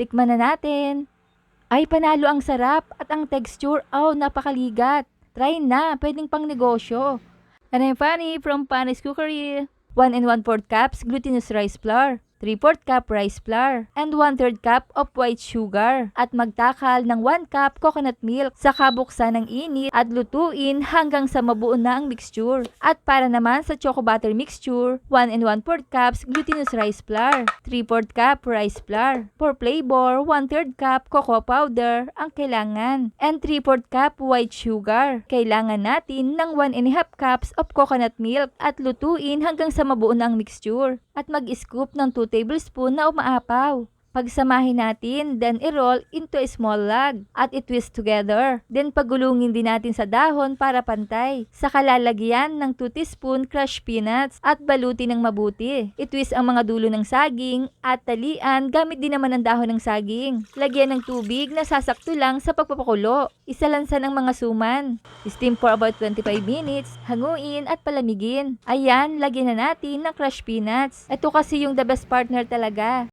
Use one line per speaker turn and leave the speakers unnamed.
Tikman na natin. Ay, panalo ang sarap at ang texture, oh, napakaligat. Try na, pwedeng pang negosyo. And I'm Fanny from Fanny's Cookery. 1 and 1 4 cups glutinous rice flour. 3 4 cup rice flour. And 1 3 cup of white sugar. At magtakal ng 1 cup coconut milk. Saka buksan ng init at lutuin hanggang sa mabuo na ang mixture. At para naman sa choco butter mixture, 1 and 1 4 cups glutinous rice flour. 3 4 cup rice flour. For flavor, 1 3 cup cocoa powder ang kailangan. And 3 4 cup white sugar. Kailangan natin ng 1 and a half cups of coconut milk at lutuin hanggang sa mabuo na ang mixture. At mag-scoop ng 2 tablespoon na umaapaw. Pagsamahin natin, then i-roll into a small log at i-twist together. Then pagulungin din natin sa dahon para pantay. Sa kalalagyan ng 2 teaspoon crushed peanuts at balutin ng mabuti. I-twist ang mga dulo ng saging at talian gamit din naman ang dahon ng saging. Lagyan ng tubig na sasakto lang sa pagpapakulo. Isalansan ang mga suman. Steam for about 25 minutes, hanguin at palamigin. Ayan, lagyan na natin ng crushed peanuts. Ito kasi yung the best partner talaga.